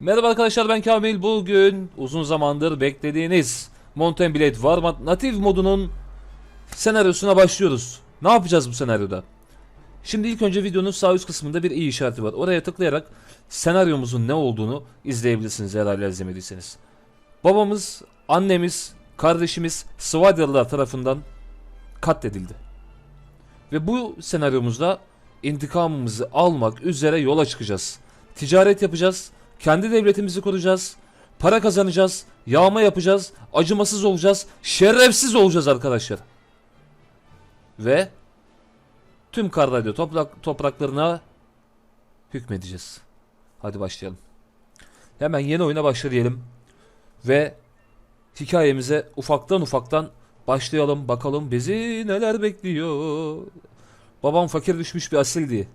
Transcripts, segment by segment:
Merhaba arkadaşlar ben Kamil. Bugün uzun zamandır beklediğiniz Mountain Blade Warmat natif modunun senaryosuna başlıyoruz. Ne yapacağız bu senaryoda? Şimdi ilk önce videonun sağ üst kısmında bir i işareti var. Oraya tıklayarak senaryomuzun ne olduğunu izleyebilirsiniz eğer hala izlemediyseniz. Babamız, annemiz, kardeşimiz Svadyalılar tarafından katledildi. Ve bu senaryomuzda intikamımızı almak üzere yola çıkacağız. Ticaret yapacağız. Kendi devletimizi kuracağız. Para kazanacağız. Yağma yapacağız. Acımasız olacağız. Şerefsiz olacağız arkadaşlar. Ve tüm Karradyo toprak, topraklarına hükmedeceğiz. Hadi başlayalım. Hemen yeni oyuna başlayalım. Ve hikayemize ufaktan ufaktan başlayalım. Bakalım bizi neler bekliyor. Babam fakir düşmüş bir asildi.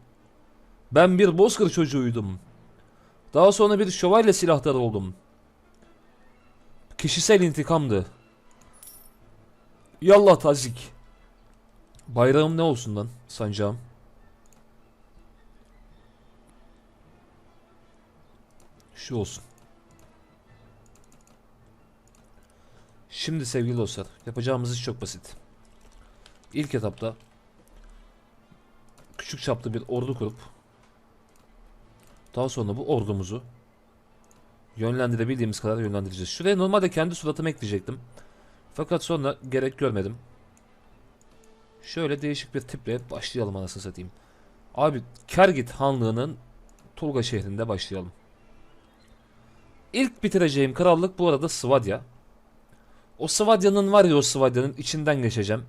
Ben bir bozkır çocuğuydum. Daha sonra bir şövalye silahtarı oldum. Kişisel intikamdı. Yallah tazik. Bayrağım ne olsun lan sancağım? Şu olsun. Şimdi sevgili dostlar yapacağımız iş çok basit. İlk etapta küçük çaplı bir ordu kurup daha sonra bu ordumuzu yönlendirebildiğimiz kadar yönlendireceğiz. Şuraya normalde kendi suratımı ekleyecektim. Fakat sonra gerek görmedim. Şöyle değişik bir tiple başlayalım anasını satayım. Abi Kergit Hanlığı'nın Tulga şehrinde başlayalım. İlk bitireceğim krallık bu arada Svadya. O Svadya'nın var ya o Svadya'nın içinden geçeceğim.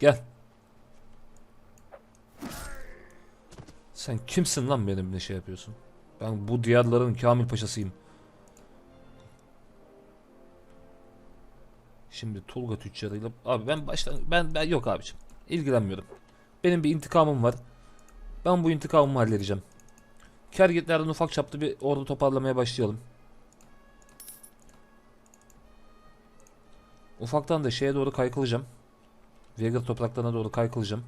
Gel. Sen kimsin lan benimle şey yapıyorsun? Ben bu diyarların Kamil Paşasıyım. Şimdi Tulga tüccarıyla abi ben baştan ben ben yok abicim. İlgilenmiyorum. Benim bir intikamım var. Ben bu intikamımı halledeceğim. Kergitlerden ufak çaplı bir ordu toparlamaya başlayalım. Ufaktan da şeye doğru kaykılacağım. Vega topraklarına doğru kaykılacağım.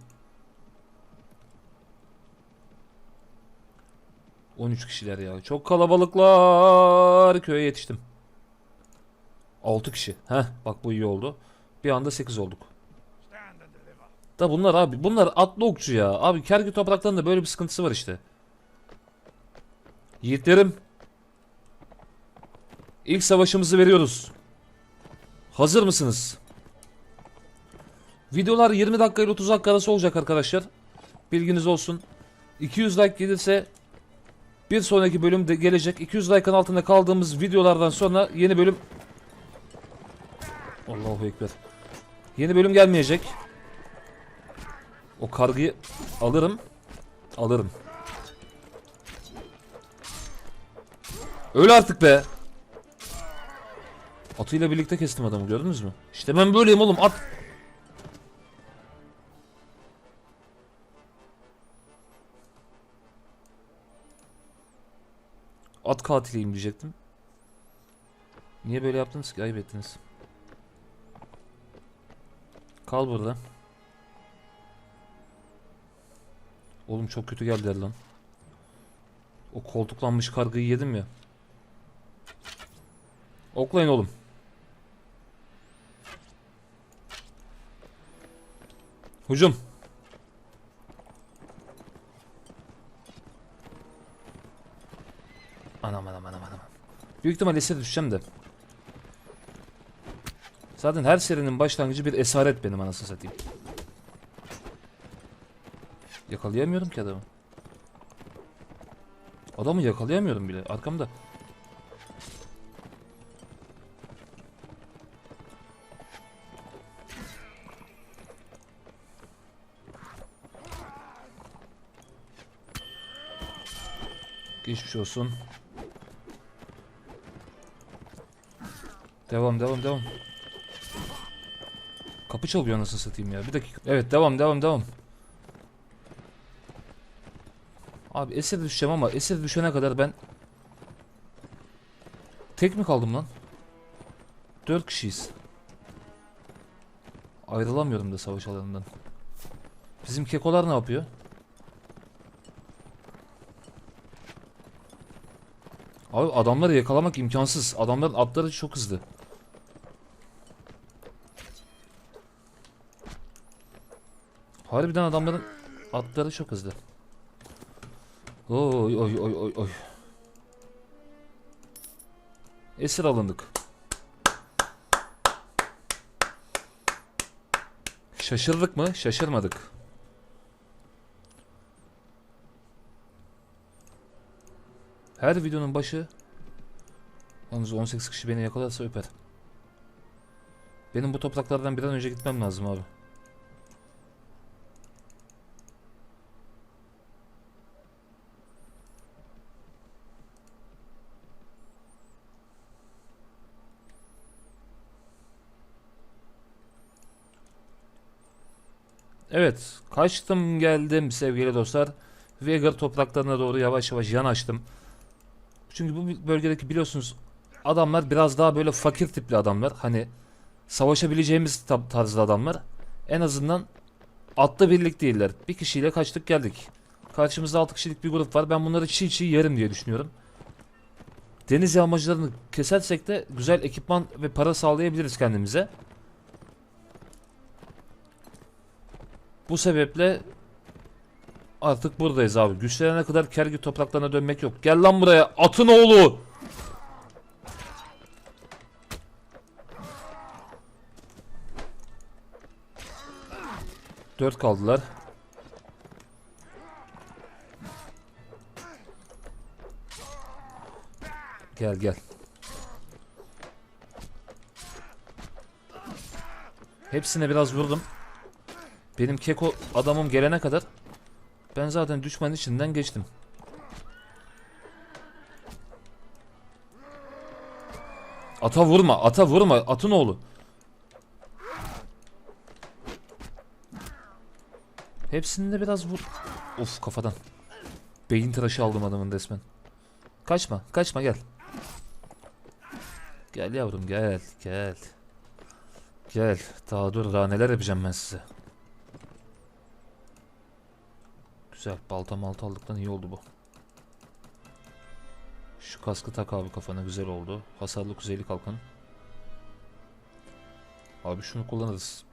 13 kişiler ya. Çok kalabalıklar. Köye yetiştim. 6 kişi. Heh bak bu iyi oldu. Bir anda 8 olduk. Da bunlar abi. Bunlar atlı okçu ya. Abi Kergü topraklarında böyle bir sıkıntısı var işte. Yiğitlerim. İlk savaşımızı veriyoruz. Hazır mısınız? Videolar 20 dakika ile 30 dakika arası olacak arkadaşlar. Bilginiz olsun. 200 like gelirse bir sonraki bölüm de gelecek. 200 like'ın altında kaldığımız videolardan sonra yeni bölüm Allahu ekber. Yeni bölüm gelmeyecek. O kargıyı alırım. Alırım. Öl artık be. Atıyla birlikte kestim adamı gördünüz mü? İşte ben böyleyim oğlum at. At katiliyim diyecektim. Niye böyle yaptınız ki? Ayıp ettiniz. Kal burada. Oğlum çok kötü geldiler lan. O koltuklanmış kargıyı yedim ya. Oklayın oğlum. Hücum. Anam anam anam anam. Büyük ihtimal esir düşeceğim de. Zaten her serinin başlangıcı bir esaret benim anasını satayım. Yakalayamıyorum ki adamı. Adamı yakalayamıyorum bile. Arkamda. Geçmiş olsun. Devam devam devam. Kapı çalıyor nasıl satayım ya. Bir dakika. Evet devam devam devam. Abi esir düşeceğim ama esir düşene kadar ben Tek mi kaldım lan? Dört kişiyiz. Ayrılamıyorum da savaş alanından. Bizim kekolar ne yapıyor? Abi adamları yakalamak imkansız. Adamların atları çok hızlı. Harbiden adamların atları çok hızlı. Oy oy oy oy oy. Esir alındık. Şaşırdık mı? Şaşırmadık. Her videonun başı Yalnız 18 kişi beni yakalarsa öper. Benim bu topraklardan bir an önce gitmem lazım abi. Evet, kaçtım geldim sevgili dostlar. Veigar topraklarına doğru yavaş yavaş yanaştım. Çünkü bu bölgedeki biliyorsunuz adamlar biraz daha böyle fakir tipli adamlar. Hani savaşabileceğimiz tarzda adamlar. En azından atlı birlik değiller. Bir kişiyle kaçtık geldik. Karşımızda 6 kişilik bir grup var. Ben bunları çiğ çiğ yerim diye düşünüyorum. Deniz yağmacılarını kesersek de güzel ekipman ve para sağlayabiliriz kendimize. Bu sebeple artık buradayız abi. Güçlenene kadar kergi topraklarına dönmek yok. Gel lan buraya atın oğlu. Dört kaldılar. Gel gel. Hepsine biraz vurdum. Benim keko adamım gelene kadar ben zaten düşman içinden geçtim. Ata vurma, ata vurma, atın oğlu. Hepsinde biraz vur. Of kafadan. Beyin tıraşı aldım adamın resmen. Kaçma, kaçma gel. Gel yavrum gel, gel. Gel. Daha dur daha neler yapacağım ben size. Güzel. Balta malta aldıktan iyi oldu bu. Şu kaskı tak abi kafana güzel oldu. Hasarlı kuzeyli kalkan. Abi şunu kullanırız.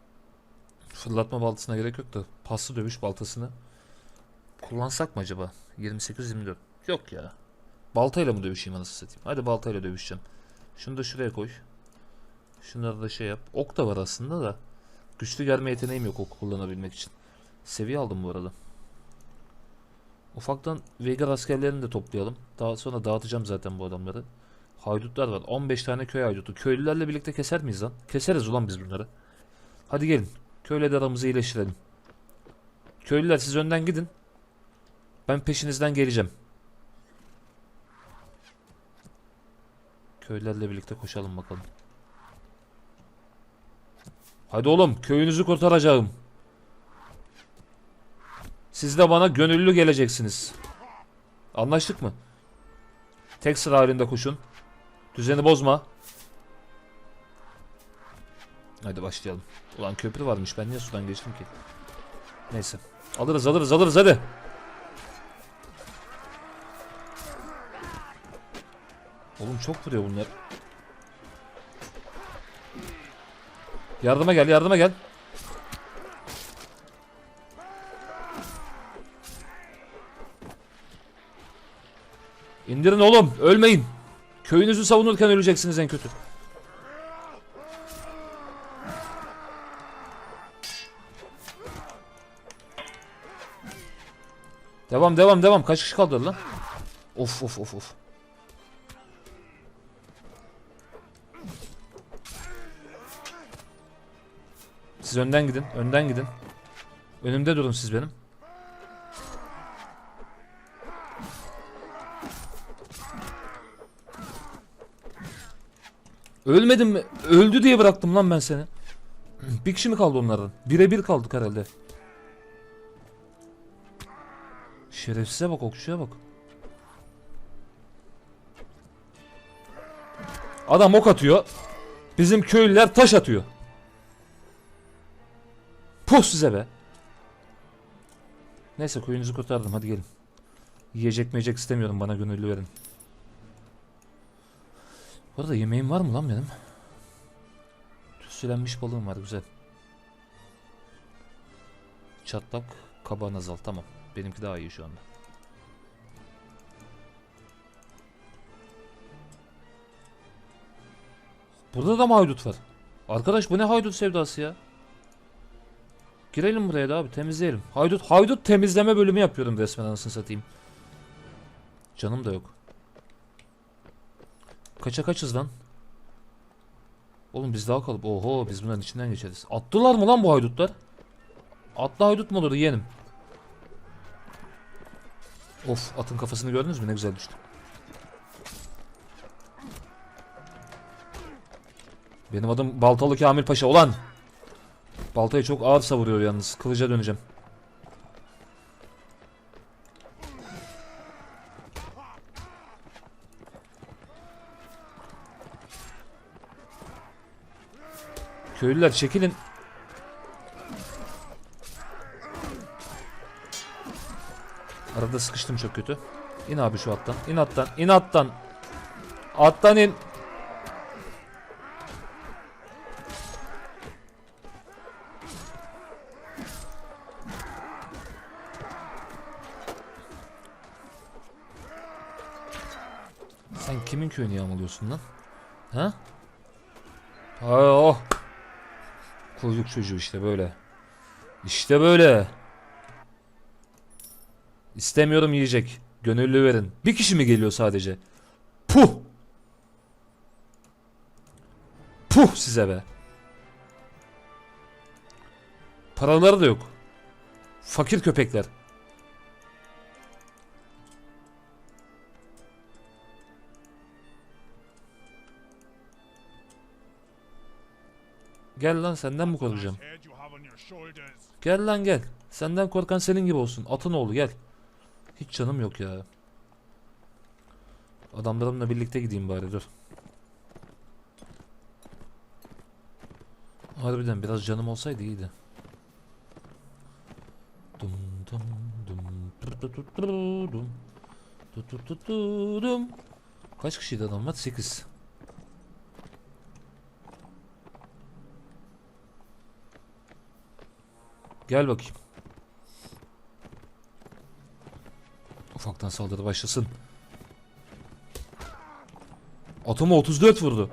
Fırlatma baltasına gerek yok da paslı dövüş baltasını kullansak mı acaba? 28-24. Yok ya. Baltayla mı dövüşeyim anasını satayım? Hadi baltayla dövüşeceğim. Şunu da şuraya koy. Şunları da şey yap. Ok da var aslında da. Güçlü germe yeteneğim yok ok kullanabilmek için. Seviye aldım bu arada. Ufaktan Veigar askerlerini de toplayalım. Daha sonra dağıtacağım zaten bu adamları. Haydutlar var. 15 tane köy haydutu. Köylülerle birlikte keser miyiz lan? Keseriz ulan biz bunları. Hadi gelin. Köyle de aramızı iyileştirelim. Köylüler siz önden gidin. Ben peşinizden geleceğim. Köylerle birlikte koşalım bakalım. Hadi oğlum köyünüzü kurtaracağım. Siz de bana gönüllü geleceksiniz. Anlaştık mı? Tek sıra halinde koşun. Düzeni bozma. Hadi başlayalım. Ulan köprü varmış. Ben niye sudan geçtim ki? Neyse. Alırız alırız alırız hadi. Oğlum çok vuruyor bunlar. Yardıma gel yardıma gel. İndirin oğlum ölmeyin. Köyünüzü savunurken öleceksiniz en kötü. Devam devam devam. Kaç kişi kaldı lan? Of of of of. Siz önden gidin. Önden gidin. Önümde durun siz benim. Ölmedin mi? Öldü diye bıraktım lan ben seni. Bir kişi mi kaldı onlardan? Birebir kaldık herhalde. Şerefsize bak okçuya bak. Adam ok atıyor. Bizim köylüler taş atıyor. Puh size be. Neyse köyünüzü kurtardım hadi gelin. Yiyecek meyecek istemiyorum bana gönüllü verin. Bu arada yemeğim var mı lan benim? Tütsülenmiş balığım var güzel. Çatlak kaba nazal tamam. Benimki daha iyi şu anda. Burada da mı haydut var? Arkadaş bu ne haydut sevdası ya? Girelim buraya da abi temizleyelim. Haydut haydut temizleme bölümü yapıyorum resmen anasını satayım. Canım da yok. Kaça kaçız lan? Oğlum biz daha kalıp oho biz bunların içinden geçeriz. Attılar mı lan bu haydutlar? Atlı haydut mu olur yeğenim? Of atın kafasını gördünüz mü ne güzel düştü. Benim adım Baltalı Kamil Paşa olan. Baltayı çok ağır savuruyor yalnız. Kılıca döneceğim. Köylüler çekilin. Arada sıkıştım çok kötü. İn abi şu attan. İn attan. İn attan. Attan in. Sen kimin köyünü yağmalıyorsun lan? Ha? Ay oh. Koyduk çocuğu işte böyle. İşte böyle. İstemiyorum yiyecek. Gönüllü verin. Bir kişi mi geliyor sadece? Puh! Puh size be. Paraları da yok. Fakir köpekler. Gel lan senden mi korkacağım? Gel lan gel. Senden korkan senin gibi olsun. Atın oğlu gel. Hiç canım yok ya. Adamlarımla birlikte gideyim bari dur. Harbiden biraz canım olsaydı iyiydi. Dum dum dum. Kaç kişiydi adamlar? 8. Gel bakayım. Ufaktan saldırı başlasın. Atımı 34 vurdu.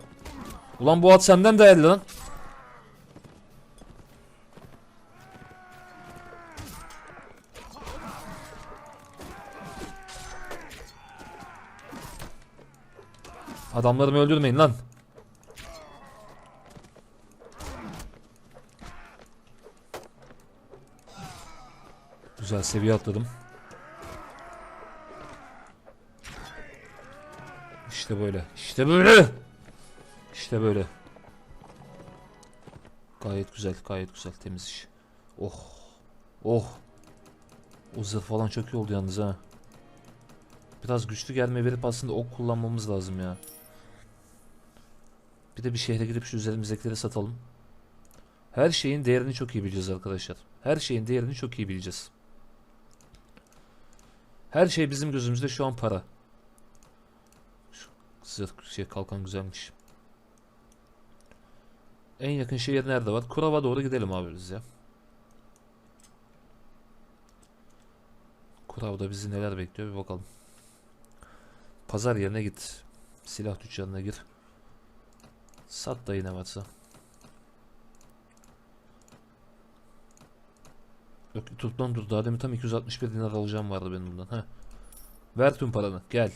Ulan bu at senden değerli lan. Adamlarımı öldürmeyin lan. Güzel seviye atladım. İşte böyle. İşte böyle. İşte böyle. Gayet güzel, gayet güzel temiz iş. Oh. Oh. O zırh falan çok iyi oldu yalnız ha. Biraz güçlü gelme verip aslında ok kullanmamız lazım ya. Bir de bir şehre gidip şu üzerimizdekileri satalım. Her şeyin değerini çok iyi bileceğiz arkadaşlar. Her şeyin değerini çok iyi bileceğiz. Her şey bizim gözümüzde şu an para. Şu zırh şey kalkan güzelmiş. En yakın şehir nerede var? Kurava doğru gidelim abi biz ya. Kurav'da bizi neler bekliyor bir bakalım. Pazar yerine git. Silah dükkanına gir. Sat da yine varsa. Yok lan dur daha demin tam 261 dinar alacağım vardı benim bundan. Heh. Ver tüm paranı gel.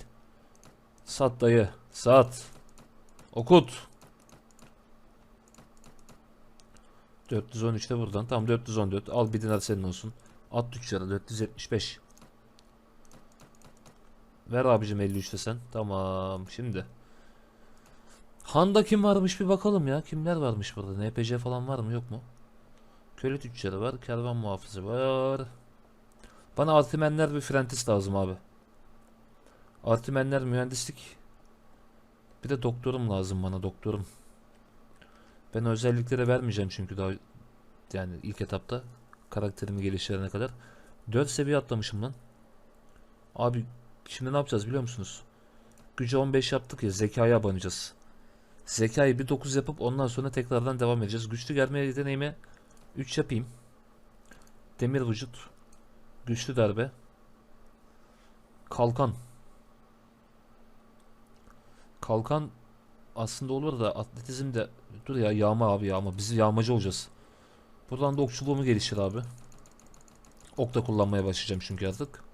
Sat dayı sat. Okut. 413 de buradan. Tamam 414. Al bir dinar senin olsun. At tüccara 475. Ver abicim 53 de sen. Tamam şimdi. Han'da kim varmış bir bakalım ya. Kimler varmış burada? NPC falan var mı yok mu? Köle tüccarı var. Kervan muhafızı var. Bana artimenler bir frentist lazım abi. Artimenler mühendislik. Bir de doktorum lazım bana doktorum. Ben özelliklere vermeyeceğim çünkü daha yani ilk etapta karakterimi geliştirene kadar. 4 seviye atlamışım lan. Abi şimdi ne yapacağız biliyor musunuz? Gücü 15 yaptık ya zekaya abanacağız. Zekayı bir 9 yapıp ondan sonra tekrardan devam edeceğiz. Güçlü gelme yeteneğimi 3 yapayım. Demir vücut. Güçlü darbe. Kalkan. Kalkan aslında olur da atletizm de dur ya yağma abi yağma. Biz yağmacı olacağız. Buradan da okçuluğumu geliştir abi. Ok da kullanmaya başlayacağım çünkü artık.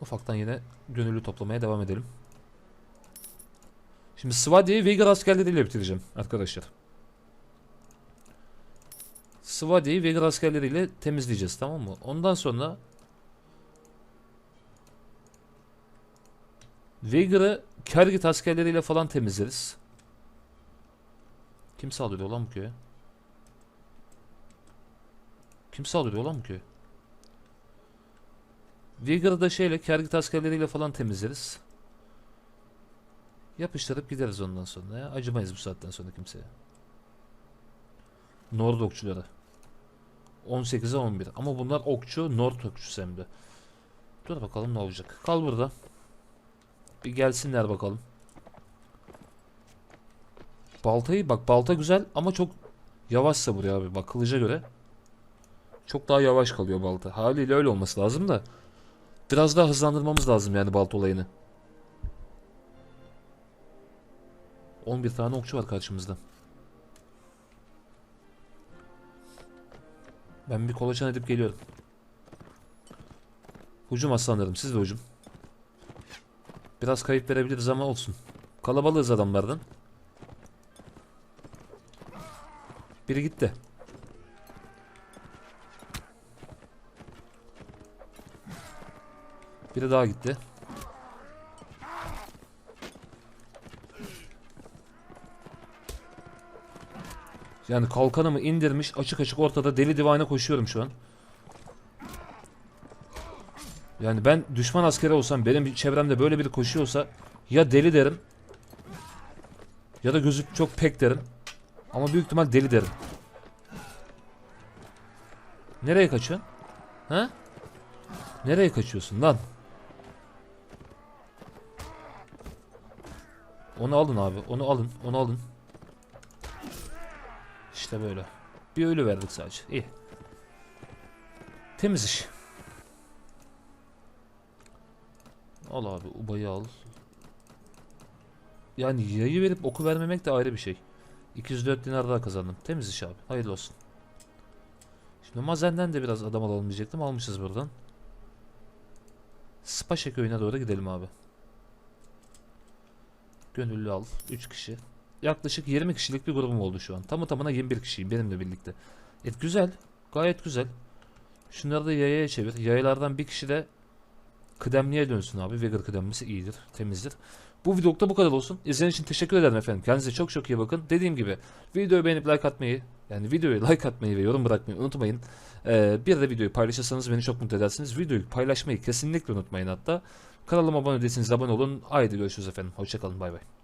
Ufaktan yine gönüllü toplamaya devam edelim. Şimdi Svadia'yı Veigar askerleriyle bitireceğim arkadaşlar. Svadia'yı Veigar askerleriyle temizleyeceğiz tamam mı? Ondan sonra Veigar'ı Kergit askerleriyle falan temizleriz. Kim saldırıyor lan bu köye? Kim saldırıyor lan bu köye? Veigar'ı da şeyle Kergit askerleriyle falan temizleriz. Yapıştırıp gideriz ondan sonra. Acımayız bu saatten sonra kimseye. Nord okçuları. 18'e 11. Ama bunlar okçu, Nord okçusu hem de. Dur bakalım ne olacak. Kal burada. Bir gelsinler bakalım. Baltayı bak balta güzel ama çok yavaşsa buraya abi. Bak göre. Çok daha yavaş kalıyor balta. Haliyle öyle olması lazım da. Biraz daha hızlandırmamız lazım yani balta olayını. 11 tane okçu var karşımızda. Ben bir kolaçan edip geliyorum. Hücum aslanlarım siz de hücum. Biraz kayıp verebiliriz ama olsun. Kalabalığız adamlardan. Biri gitti. Biri daha gitti. Yani kalkanımı indirmiş açık açık ortada deli divane koşuyorum şu an. Yani ben düşman askeri olsam benim çevremde böyle biri koşuyorsa ya deli derim ya da gözü çok pek derim. Ama büyük ihtimal deli derim. Nereye kaçıyorsun? Ha? Nereye kaçıyorsun lan? Onu alın abi. Onu alın. Onu alın. İşte böyle. Bir ölü verdik sadece. İyi. Temiz iş. Al abi ubayı al. Yani yayı verip oku vermemek de ayrı bir şey. 204 dinar daha kazandım. Temiz iş abi. Hayırlı olsun. Şimdi Mazen'den de biraz adam alalım diyecektim. Almışız buradan. Spaşa köyüne doğru gidelim abi. Gönüllü al. 3 kişi. Yaklaşık 20 kişilik bir grubum oldu şu an. Tamı tamına 21 kişiyim benimle birlikte. Evet güzel. Gayet güzel. Şunları da yayaya çevir. Yayalardan bir kişi de kıdemliye dönsün abi. Vegger kıdemlisi iyidir, temizdir. Bu videolukta bu kadar olsun. İzlediğiniz için teşekkür ederim efendim. Kendinize çok çok iyi bakın. Dediğim gibi videoyu beğenip like atmayı, yani videoyu like atmayı ve yorum bırakmayı unutmayın. Ee, bir de videoyu paylaşırsanız beni çok mutlu edersiniz. Videoyu paylaşmayı kesinlikle unutmayın hatta. Kanalıma abone değilseniz abone olun. Haydi görüşürüz efendim. Hoşçakalın. Bay bay.